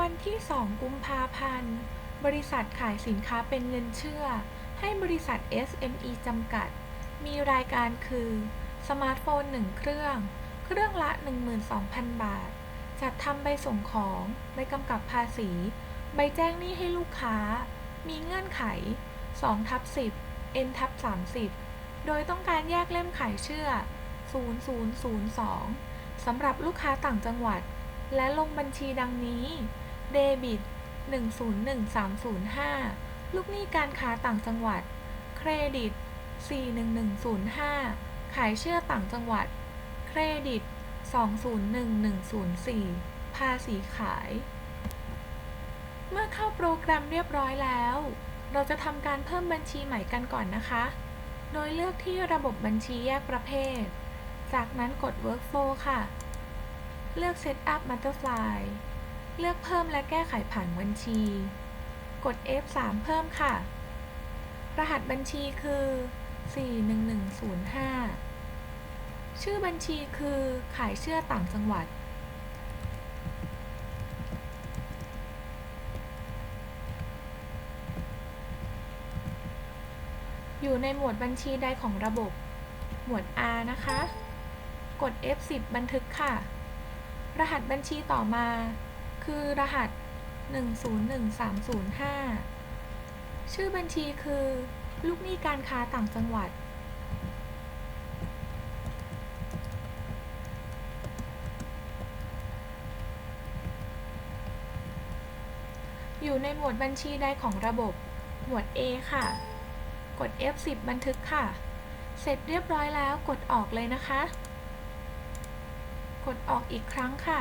วันที่ 2 กุมภาพันธ์ บริษัทขายสินค้าเป็นเงินเชื่อ ให้บริษัท SME จำกัด มีรายการคือ สมาร์ทโฟน 1 เครื่อง เครื่องละ 12,000 บาท จัดทำใบส่งของ ใบกำกับภาษี ใบแจ้งหนี้ให้ลูกค้า มีเงื่อนไข2ทับ10 N ทับ30 โดยต้องการแยกเล่มขายเชื่อ 0002 สำหรับลูกค้าต่างจังหวัด และลงบัญชีดังนี้ เดบิต 101305 ลูกหนี้การค้าต่างจังหวัด เครดิต 41105 ขายเชื่อต่างจังหวัด เครดิต 201104 ภาษีขาย เมื่อเข้าโปรแกรมเรียบร้อยแล้ว เราจะทำการเพิ่มบัญชีใหม่กันก่อนนะคะ โดยเลือกที่ระบบบัญชีแยกประเภท จากนั้นกด Workflow ค่ะ เลือก Setup Butterfly เลือกเพิ่มและแก้ไขผังบัญชี กด F3 เพิ่มค่ะ รหัสบัญชีคือ 41105 ชื่อบัญชีคือขายเชื่อต่างจังหวัด อยู่ในหมวดบัญชีใดของระบบ หมวด R นะคะ กด F10 บันทึกค่ะ รหัสบัญชีต่อมา คือรหัส 101305 ชื่อบัญชีคือ ลูกหนี้การค้าต่างจังหวัด อยู่ในหมวดบัญชีใดของระบบ หมวด A ค่ะ กด F10 บันทึกค่ะ เสร็จเรียบร้อยแล้วกดออกเลยนะคะ กดออกอีกครั้งค่ะ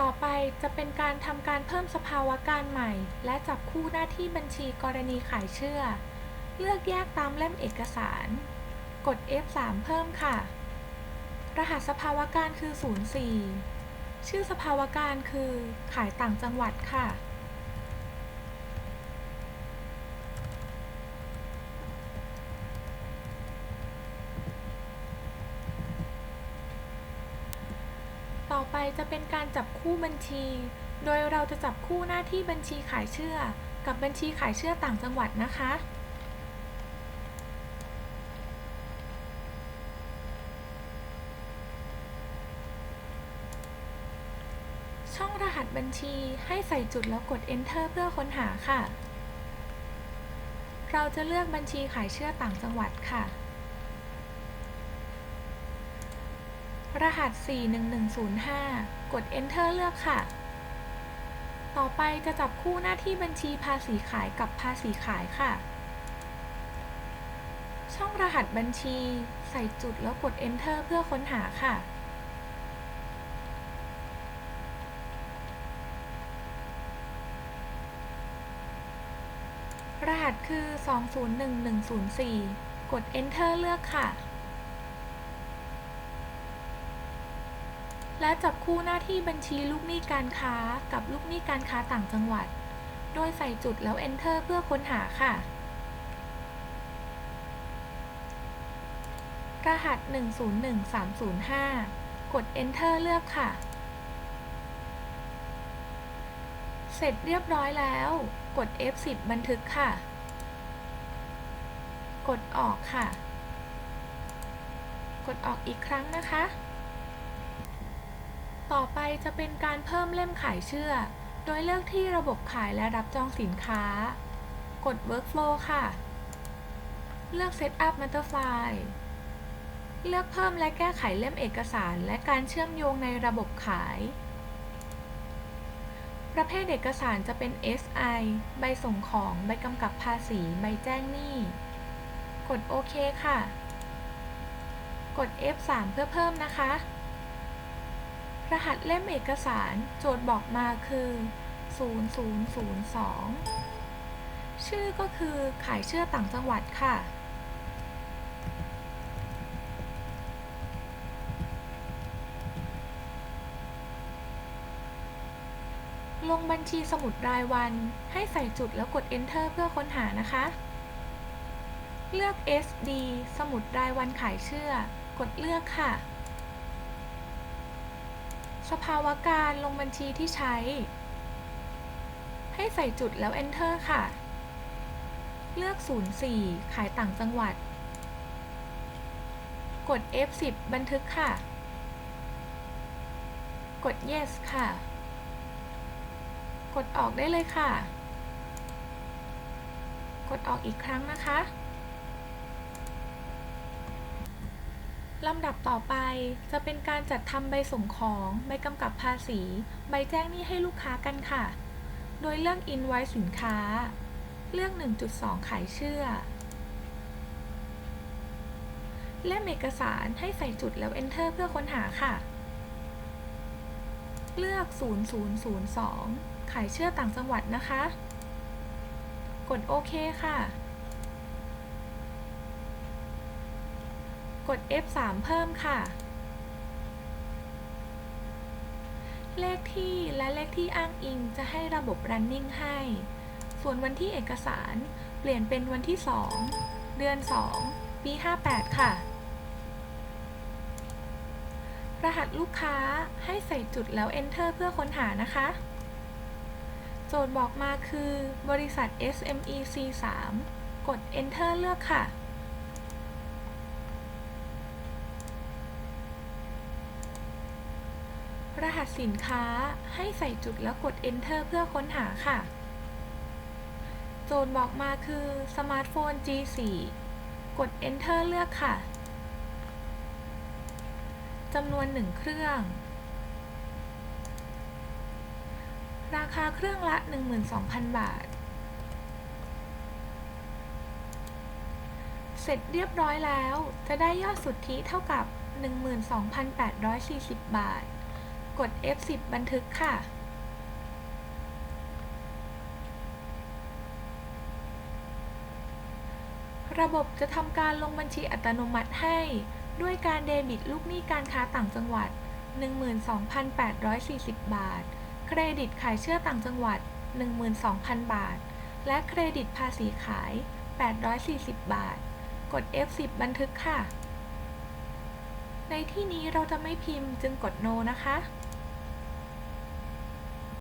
ต่อไปจะเป็นการทำการเพิ่มสภาวะการใหม่ และจับคู่หน้าที่บัญชีกรณีขายเชื่อ เลือกแยกตามเล่มเอกสาร กด F3 เพิ่มค่ะ รหัสสภาวะการคือ 04 ชื่อสภาวะการคือขายต่างจังหวัดค่ะ ไปจะเป็นการจับคู่บัญชี โดยเราจะจับคู่หน้าที่บัญชีขายเชื่อ กับบัญชีขายเชื่อต่างจังหวัดนะคะ ช่องรหัสบัญชีให้ใส่จุดแล้วกด Enter เพื่อค้นหาค่ะ เราจะเลือกบัญชีขายเชื่อต่างจังหวัดค่ะ รหัส 41105 กด Enter เลือกค่ะ ต่อไปจะจับคู่หน้าที่บัญชีภาษีขายกับภาษีขายค่ะ ช่องรหัสบัญชี ใส่จุดแล้วกด Enter เพื่อค้นหาค่ะรหัสคือ 201104 กด Enter เลือกค่ะ และจับคู่หน้าที่บัญชีลูกหนี้การค้ากับลูกหนี้การค้าต่างจังหวัด โดยใส่จุดแล้ว Enter เพื่อค้นหาค่ะ รหัส 101305 กด Enter เลือกค่ะ เสร็จเรียบร้อยแล้ว กด F10 บันทึกค่ะ กดออกค่ะ กดออกอีกครั้งนะคะ ต่อไปจะเป็นการเพิ่มเล่มขายเชื่อ โดยเลือกที่ระบบขายและรับจองสินค้า กด Workflow ค่ะ เลือก Setup Butterfly เลือกเพิ่มและแก้ไขเล่มเอกสารและการเชื่อมโยงในระบบขาย ประเภทเอกสารจะเป็น SI ใบส่งของ ใบกำกับภาษี ใบแจ้งหนี้ กดโอเคค่ะ กด F3 เพื่อเพิ่มนะคะ รหัสเล่มเอกสารโจทย์บอกมาคือ 0002 ชื่อก็คือขายเชื่อต่างจังหวัดค่ะ ลงบัญชีสมุดรายวันให้ใส่จุดแล้วกด Enter เพื่อค้นหานะคะ เลือก SD สมุดรายวันขายเชื่อ กดเลือกค่ะ สภาวะการลงบัญชีที่ใช้ ให้ใส่จุดแล้ว Enter ค่ะ เลือก 04 ขายต่างจังหวัด กด F10 บันทึกค่ะ กด Yes ค่ะ กดออกได้เลยค่ะ กดออกอีกครั้งนะคะ ลำดับต่อไปจะเป็นการจัดทำใบส่งของ ใบกำกับภาษี ใบแจ้งหนี้ให้ลูกค้ากันค่ะ โดยเลือก Invoice สินค้า เลือก 1.2 ขายเชื่อเล่มเอกสารให้ใส่จุดแล้ว Enter เพื่อค้นหาค่ะ เลือก 0002 ขายเชื่อต่างจังหวัดนะคะ กดโอเคค่ะ กด F3 เพิ่มค่ะ เลขที่และเลขที่อ้างอิงจะให้ระบบ running ให้ ส่วนวันที่เอกสารเปลี่ยนเป็นวันที่ 2 เดือน 2 ปี 58 ค่ะ รหัสลูกค้าให้ใส่จุดแล้ว Enter เพื่อค้นหานะคะ โจทย์บอกมาคือบริษัท SME C3 กด Enter เลือกค่ะ รหัสสินค้าให้ใส่จุดแล้วกด Enter เพื่อค้นหาค่ะ โจทย์บอกมาคือสมาร์ทโฟน G4 กด Enter เลือกค่ะจำนวน1เครื่อง ราคาเครื่องละ 12,000 บาท เสร็จเรียบร้อยแล้วจะได้ยอดสุทธิเท่ากับ 12,840 บาท กด F10 บันทึกค่ะ ระบบจะทำการลงบัญชีอัตโนมัติให้ ด้วยการเดบิตลูกหนี้การค้าต่างจังหวัด 12,840 บาท เครดิตขายเชื่อต่างจังหวัด 12,000 บาท และเครดิตภาษีขาย 840 บาท กด F10 บันทึกค่ะในที่นี้เราจะไม่พิมพ์จึงกด No นะคะ